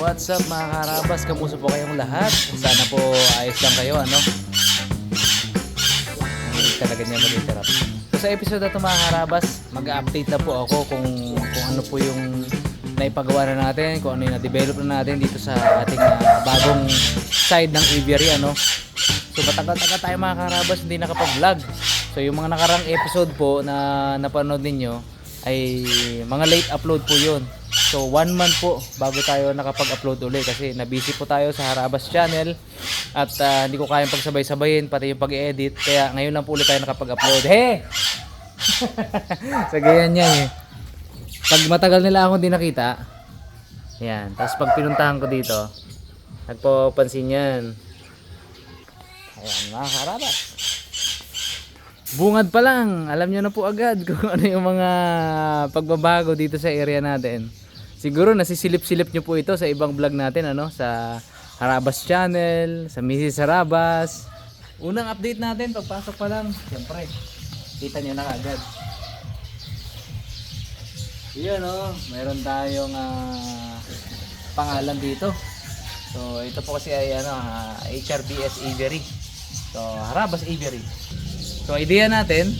What's up mga karabas? Kamusta po kayong lahat? Sana po ayos lang kayo, ano? Ay, talaga niya mag-interrupt. So sa episode na ito mga karabas, mag-update na po ako kung, kung ano po yung naipagawa na natin, kung ano yung na-develop na natin dito sa ating ah, bagong side ng aviary, ano? So matagal-tagal tayo mga karabas hindi nakapag-vlog. So yung mga nakarang episode po na napanood ninyo ay mga late upload po yun. So one month po bago tayo nakapag-upload uli kasi nabusy po tayo sa Harabas channel at ah, hindi ko kayang pagsabay-sabayin pati yung pag-edit kaya ngayon lang po ulit tayo nakapag-upload. He! so ganyan yan eh. Pag matagal nila ako hindi nakita, yan. Tapos pag pinuntahan ko dito, nagpapansin yan. Ayan, mga karabas. Bungad pa lang, alam nyo na po agad kung ano yung mga pagbabago dito sa area natin. Siguro nasisilip-silip nyo po ito sa ibang vlog natin, ano? Sa Harabas Channel, sa Mrs. Harabas. Unang update natin, pagpasok pa lang, siyempre, kita nyo na agad. Yan oh, mayroon tayong ah, pangalan dito. So ito po kasi ay ano, ah, HRBS Aviary. So Harabas Aviary. So idea natin,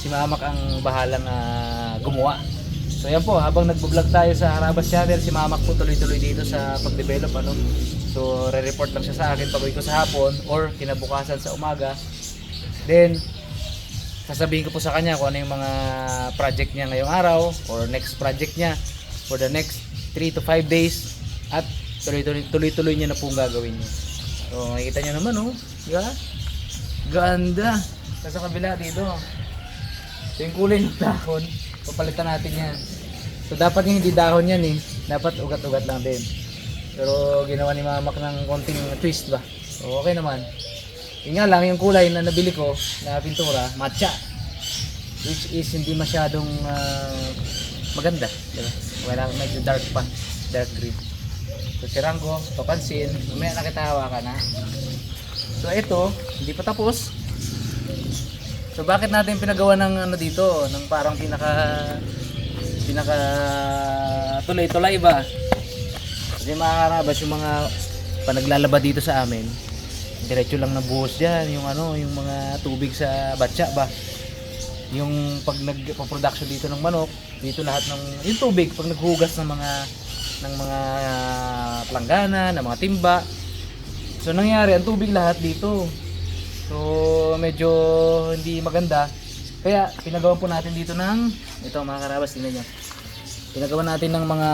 si Mamak ang bahalang ah, gumawa. So yan po, habang nagbo-vlog tayo sa Harabas Channel, si Mamak po tuloy-tuloy dito sa pag-develop ano. So re-report lang siya sa akin pag ko sa hapon or kinabukasan sa umaga. Then sasabihin ko po sa kanya kung ano yung mga project niya ngayong araw or next project niya for the next 3 to 5 days at tuloy-tuloy niya na pong gagawin niya. So makikita niyo naman oh. Ba? Ganda. Tapos sa kabila dito. So yung kulay ng dahon, papalitan natin yan. So dapat yung hindi dahon yan eh. Dapat ugat-ugat lang din. Pero ginawa ni Mamak ng konting twist ba? So okay naman. Yun nga lang, yung kulay na nabili ko na pintura, matcha. Which is hindi masyadong ah, maganda. Diba? Wala, medyo dark pa. Dark green. So si Rango, papansin, mamaya nakitawa ka na. So ito, hindi pa tapos. So bakit natin pinagawa ng ano dito, ng parang pinaka pinaka tulay-tulay ba? Kasi mga karabas, yung mga panaglalaba dito sa amin, diretso lang na buhos dyan, yung ano, yung mga tubig sa batya ba? Yung pag nagpo-production dito ng manok, dito lahat ng yung tubig pag naghugas ng mga ng mga planggana, ng mga timba. So nangyari, ang tubig lahat dito. So medyo hindi maganda. Kaya pinagawa po natin dito ng ito mga karabas tingnan niyo. Pinagawa natin ng mga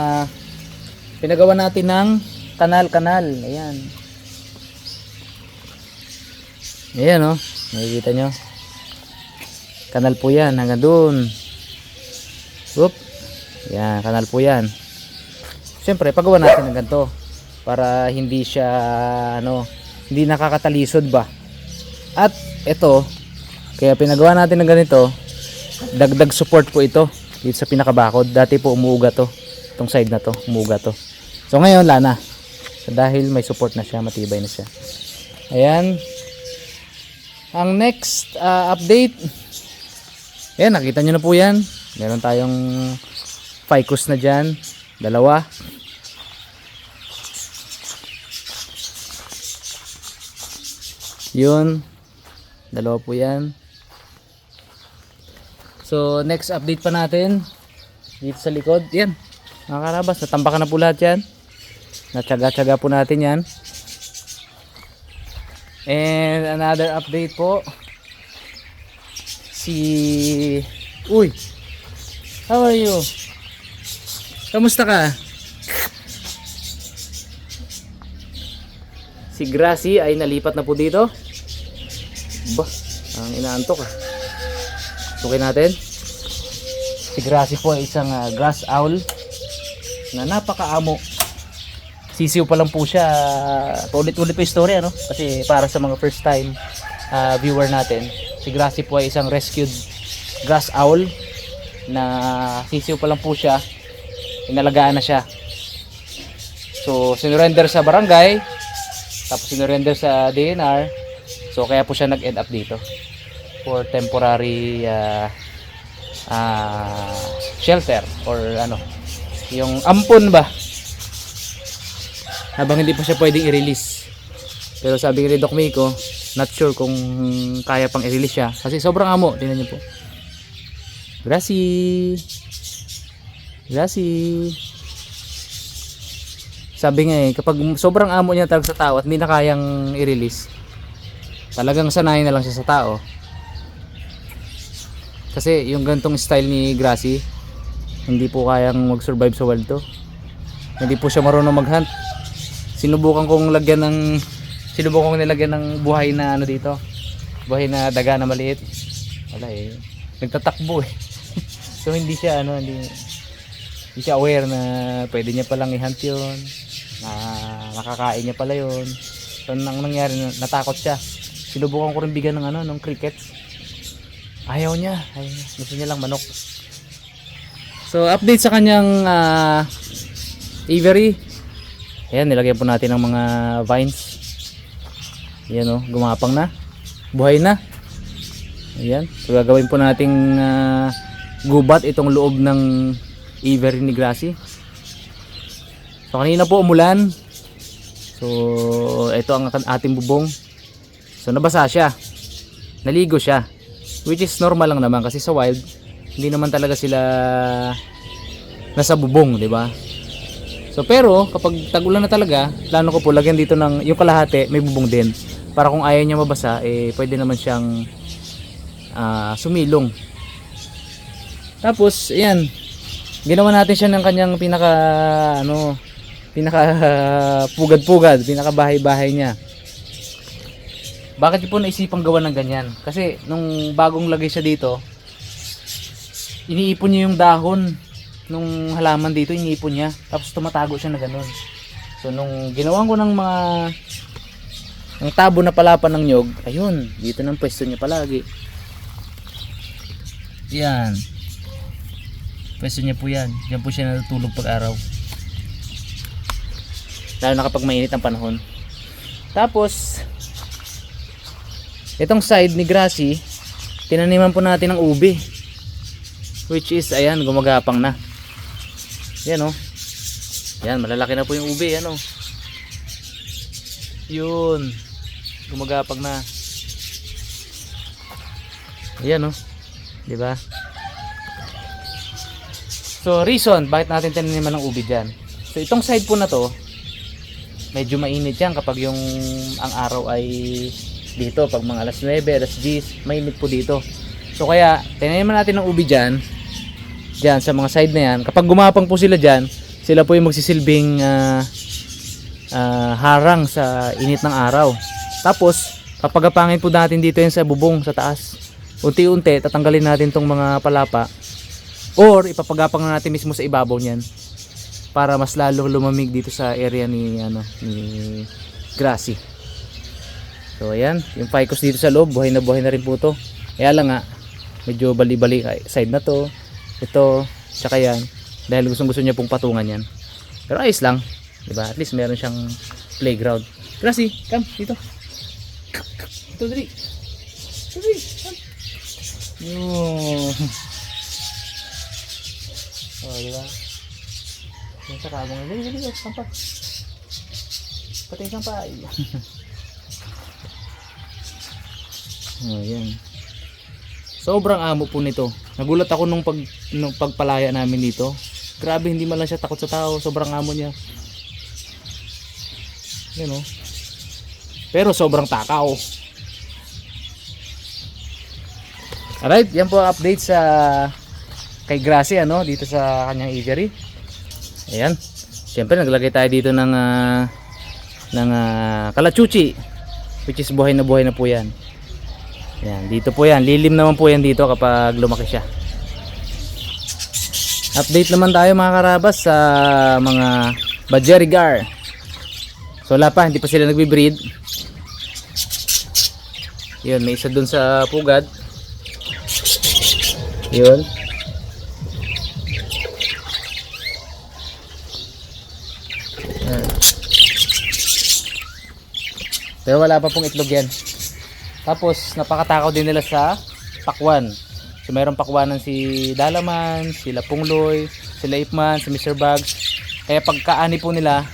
pinagawa natin ng kanal-kanal. Ayan. Ayan oh. Nakikita nyo. Kanal po yan hanggang doon. Whoop. Yan, kanal po yan. Siyempre, pagawa natin ng ganito para hindi siya ano, hindi nakakatalisod ba. At ito, kaya pinagawa natin ng ganito, dagdag support po ito dito sa pinakabakod. Dati po umuuga to. Itong side na to, umuuga to. So ngayon, lana. So, dahil may support na siya, matibay na siya. Ayan. Ang next ah, update, ayan, nakita nyo na po yan. Meron tayong ficus na dyan. Dalawa. Yun. Dalawa po yan. So, next update pa natin. Dito sa likod. Yan. Mga karabas, natambakan na po lahat yan. Natsaga-tsaga po natin yan. And another update po. Si... Uy! How are you? Kamusta ka? Si Gracie ay nalipat na po dito. Bah, ang inaantok ah. Sukin natin. Si Gracie po ay isang ah, grass owl na napakaamo. Sisiw pa lang po siya. Paulit-ulit pa yung story ano? Kasi para sa mga first time ah, viewer natin, si Gracie po ay isang rescued grass owl na sisiw pa lang po siya. Inalagaan na siya. So, sinurrender sa barangay, tapos sinurrender sa DNR. So, kaya po siya nag-end up dito for temporary ah, ah, shelter or ano, yung ampon ba? Habang hindi pa siya pwedeng i-release. Pero sabi ni Doc Miko, not sure kung kaya pang i-release siya kasi sobrang amo, tingnan niyo po. Gracie. Gracie. Sabi nga eh, kapag sobrang amo niya talaga sa tao at hindi na kayang i-release, talagang sanay na lang siya sa tao. Kasi yung gantong style ni Gracie, hindi po kayang mag-survive sa wild to. Hindi po siya marunong mag-hunt. Sinubukan kong lagyan ng sinubukan kong nilagyan ng buhay na ano dito. Buhay na daga na maliit. Wala eh. Nagtatakbo eh. so hindi siya ano, hindi hindi siya aware na pwede niya palang i-hunt yun. Na nakakain niya pala yun. So nang nangyari, natakot siya. Sinubukan ko rin bigyan ng ano, ng crickets. Ayaw niya. Ayaw. Gusto niya lang manok. So, update sa kanyang ah, aviary. Ayan, nilagyan po natin ng mga vines. Ayan o, gumapang na. Buhay na. Ayan. So, gagawin po nating ah, gubat itong loob ng aviary ni Gracie. So, kanina po umulan. So, ito ang ating bubong. So, nabasa siya. Naligo siya. Which is normal lang naman kasi sa wild, hindi naman talaga sila nasa bubong, di ba? So pero kapag tag-ulan na talaga, plano ko po lagyan dito ng yung kalahati may bubong din para kung ayaw niya mabasa eh pwede naman siyang ah, sumilong. Tapos ayan, ginawa natin siya ng kanyang pinaka ano, pinaka pugad-pugad, pinaka bahay-bahay niya. Bakit po naisipang gawa ng ganyan? Kasi nung bagong lagay siya dito, iniipon niya yung dahon nung halaman dito, iniipon niya. Tapos tumatago siya na ganun. So nung ginawan ko ng mga ang tabo na palapan ng nyog, ayun, dito ng pwesto niya palagi. Yan. Pwesto niya po yan. Diyan po siya natutulog pag araw. Lalo na kapag mainit ang panahon. Tapos, itong side ni Gracie, tinaniman po natin ng ubi. Which is, ayan, gumagapang na. Yan o. Yan, malalaki na po yung ubi. Yan o. Yun. Gumagapang na. Ayan o. Di ba? So, reason, bakit natin tinaniman ng ubi dyan? So, itong side po na to, medyo mainit yan kapag yung ang araw ay dito. Pag mga alas 9, alas 10, mainit po dito. So, kaya, tinaniman natin ng ubi dyan, dyan sa mga side na yan. Kapag gumapang po sila dyan, sila po yung magsisilbing ah, ah, harang sa init ng araw. Tapos, papagapangin po natin dito yan sa bubong, sa taas. Unti-unti, tatanggalin natin tong mga palapa. Or, ipapagapang na natin mismo sa ibabaw niyan. Para mas lalo lumamig dito sa area ni, ano, ni Grassy. So, ayan. Yung ficus dito sa loob, buhay na buhay na rin po to. Kaya lang nga, medyo bali-bali side na to. Ito, tsaka yan. Dahil gustong gusto niya pong patungan yan. Pero ayos lang. 'di ba? At least meron siyang playground. Grassy, come dito. Ito dali. Ito dali. Yun. Oh, di ba? Yung sa kabong. Dali, dali. Sampa. Pating sampa. oh, yan. Sobrang amo po nito. Nagulat ako nung pag nung pagpalaya namin dito. Grabe hindi man lang siya takot sa tao, sobrang amo niya. Yan oh. Pero sobrang takaw. Alright, yan po update sa kay Gracie ano dito sa kanyang aviary. Ayan. Siyempre naglagay tayo dito ng ah, ng ah, kalachuchi which is buhay na buhay na po yan. Yan, dito po yan. Lilim naman po yan dito kapag lumaki siya. Update naman tayo mga karabas sa mga Badgerigar. So wala pa, hindi pa sila nagbi-breed. Yun, may isa dun sa pugad. Yun. Pero wala pa pong itlog yan. Tapos napakatakaw din nila sa pakwan. So mayroong pakwanan si Dalaman, sila Pungloy, sila Ipman, si Mr. Bugs. Kaya pagkaani po nila,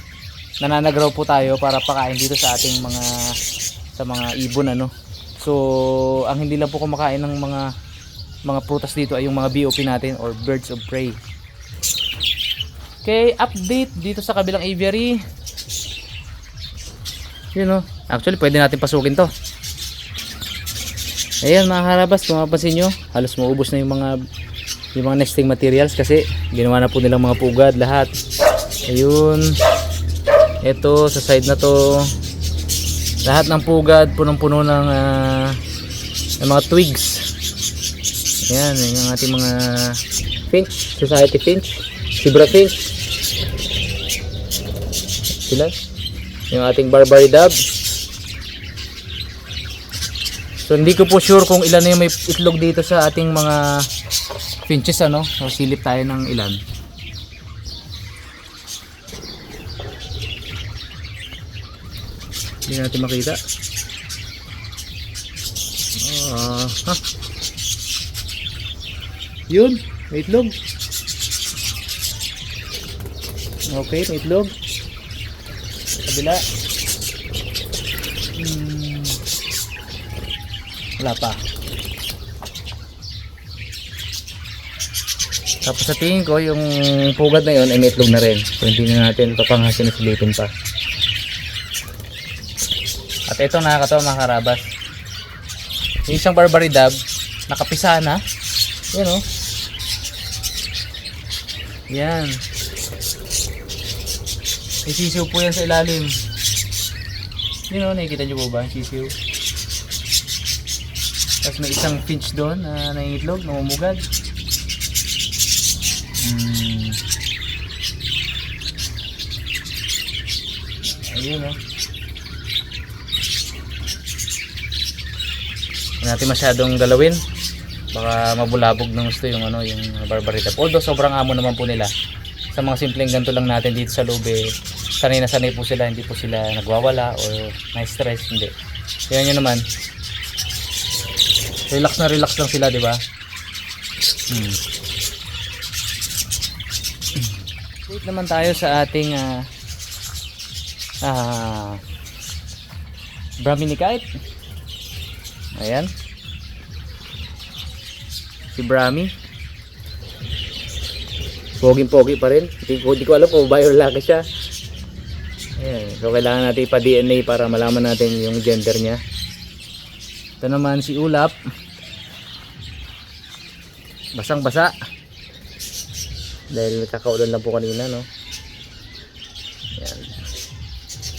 nananagraw po tayo para pakain dito sa ating mga sa mga ibon ano. So ang hindi lang po kumakain ng mga mga prutas dito ay yung mga BOP natin or birds of prey. Okay, update dito sa kabilang aviary. Yun oh. Actually, pwede natin pasukin to. Ayan mga harabas, kung mapapansin nyo, halos maubos na yung mga yung mga nesting materials kasi ginawa na po nilang mga pugad lahat. Ayun. Ito sa side na to lahat ng pugad punong-puno ng, ah, ng mga twigs. Ayan, yun yung ating mga finch, society finch, zebra finch. Sila. Yung ating Barbary dove. So hindi ko po sure kung ilan na yung may itlog dito sa ating mga finches ano. So silip tayo ng ilan. Hindi natin makita. Ha. Yun, may itlog. Okay, may itlog. Kabila. Hmm. Wala pa. Tapos sa tingin ko, yung pugad na yun ay may itlog na rin. So hindi na natin papangasin na silipin pa. At ito nakakatawa mga karabas. Yung isang Barbary Dove, nakapisa na. Yan o. Yan. May sisiw po yan sa ilalim. Yun o, nakikita nyo po ba? Sisiw. Tapos may isang finch doon na nangingitlog, namumugad. Hmm. Ayun o. Hindi natin masyadong galawin. Baka mabulabog ng gusto yung ano, yung barbarita. Although sobrang amo naman po nila. Sa mga simpleng ganito lang natin dito sa loob eh, sanay na sanay po sila, hindi po sila nagwawala or na-stress, hindi. Kaya nyo naman, relax na relax lang sila, di ba? Hmm. Wait naman tayo sa ating ah ah Brahminicite. Ayan. Si Brahmi. Poging-pogi pa rin. Hindi ko, hindi ko alam kung babae o lalaki siya. Ayan. So kailangan natin ipa-DNA para malaman natin yung gender niya. Ito naman si Ulap. Basang-basa. Dahil kakaulan lang po kanina, no? Ayan.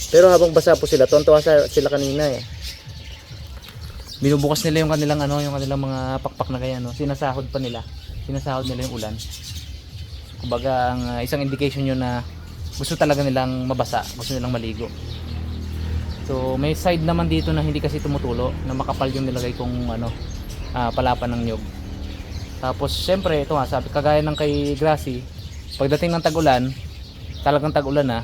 Pero habang basa po sila, tontuwa sa- sila kanina eh. Binubukas nila yung kanilang ano, yung kanilang mga pakpak na kaya, no? Sinasahod pa nila. Sinasahod nila yung ulan. Kumbaga, ang uh, isang indication yun na gusto talaga nilang mabasa, gusto nilang maligo. So, may side naman dito na hindi kasi tumutulo, na makapal yung nilagay kong ano, ah, palapan ng nyog. Tapos, syempre, ito nga, sabi, kagaya ng kay Grassy, pagdating ng tag-ulan, talagang tag-ulan na,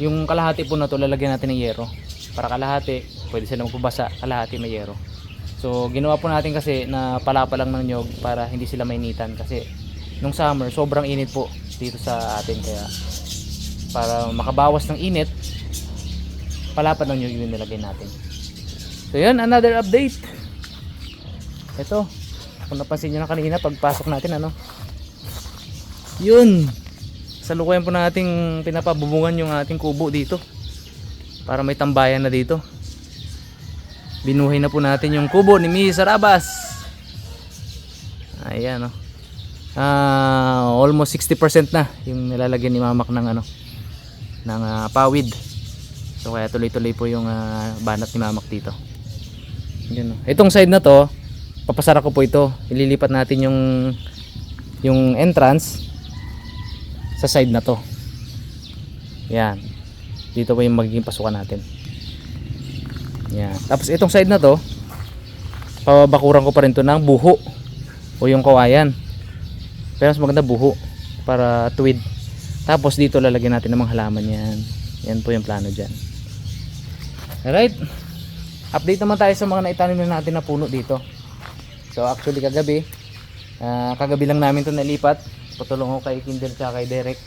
yung kalahati po na to lalagyan natin ng yero. Para kalahati, pwede sila magpabasa, kalahati may yero. So, ginawa po natin kasi na palapa lang ng nyog para hindi sila mainitan kasi nung summer, sobrang init po dito sa atin kaya para makabawas ng init, palapa ng nyog yung nilagay natin. So, yun, another update. Ito, kung napansin nyo na kanina pagpasok natin ano? Yun! Salukuyan po nating pinapabubungan yung ating kubo dito. Para may tambayan na dito. Binuhay na po natin yung kubo ni Mrs. Sarabas ayan o Ah, almost 60% na yung nilalagyan ni Mamak ng ano ng ah, pawid. So kaya tuloy-tuloy po yung ah, banat ni Mamak dito. Yun, o. itong side na to papasara ko po ito. Ililipat natin yung yung entrance sa side na to. Yan. Dito po yung magiging pasukan natin. Yan. Tapos itong side na to pabakuran ko pa rin to ng buho o yung kawayan. Pero mas maganda buho para tuwid tapos dito lalagyan natin ng mga halaman yan. Yan po yung plano dyan. Alright. Update naman tayo sa mga naitanim na natin na puno dito So actually kagabi Ah, kagabi lang namin to nalipat. Patulong ko kay Kinder tsaka kay Derek.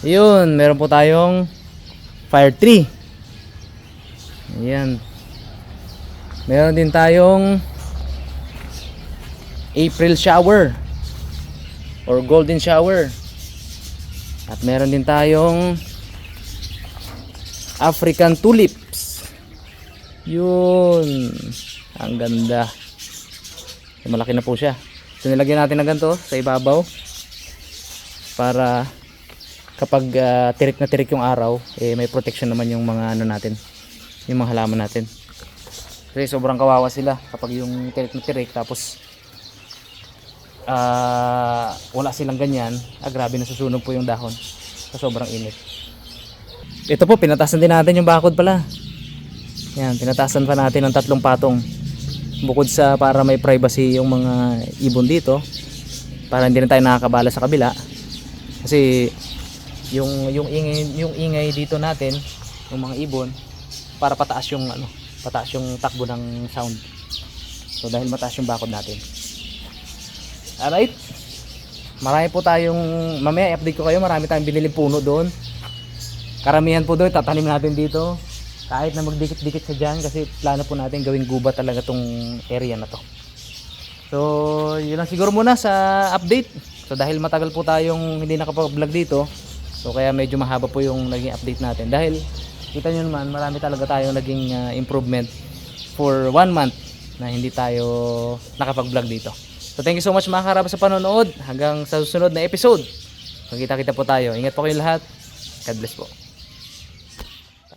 Yun, meron po tayong fire tree. Ayan. Meron din tayong April shower or golden shower. At meron din tayong African tulips. Yun. Ang ganda. Malaki na po siya. So nilagyan natin ng ganito sa ibabaw para kapag ah, tirik na tirik yung araw, eh may protection naman yung mga ano natin, yung mga halaman natin. Kasi sobrang kawawa sila kapag yung tirik na tirik tapos ah wala silang ganyan, ah, grabe nasusunog po yung dahon sa sobrang init. Ito po, pinatasan din natin yung bakod pala. Yan, pinatasan pa natin ng tatlong patong. Bukod sa para may privacy yung mga ibon dito, para hindi rin tayo nakakabala sa kabila. Kasi yung yung ingay yung ingay dito natin, yung mga ibon, para pataas yung ano, pataas yung takbo ng sound. So dahil mataas yung bakod natin. Alright. Marami po tayong mamaya i-update ko kayo, marami tayong binili puno doon. Karamihan po doon tatanim natin dito. Kahit na magdikit-dikit sa dyan kasi plano po natin gawing guba talaga tong area na to. So, yun lang siguro muna sa update. So, dahil matagal po tayong hindi nakapag-vlog dito, so kaya medyo mahaba po yung naging update natin. Dahil, kita nyo naman, marami talaga tayong naging ah, improvement for one month na hindi tayo nakapag-vlog dito. So, thank you so much mga karaba sa panonood. Hanggang sa susunod na episode. Magkita-kita po tayo. Ingat po kayong lahat. God bless po.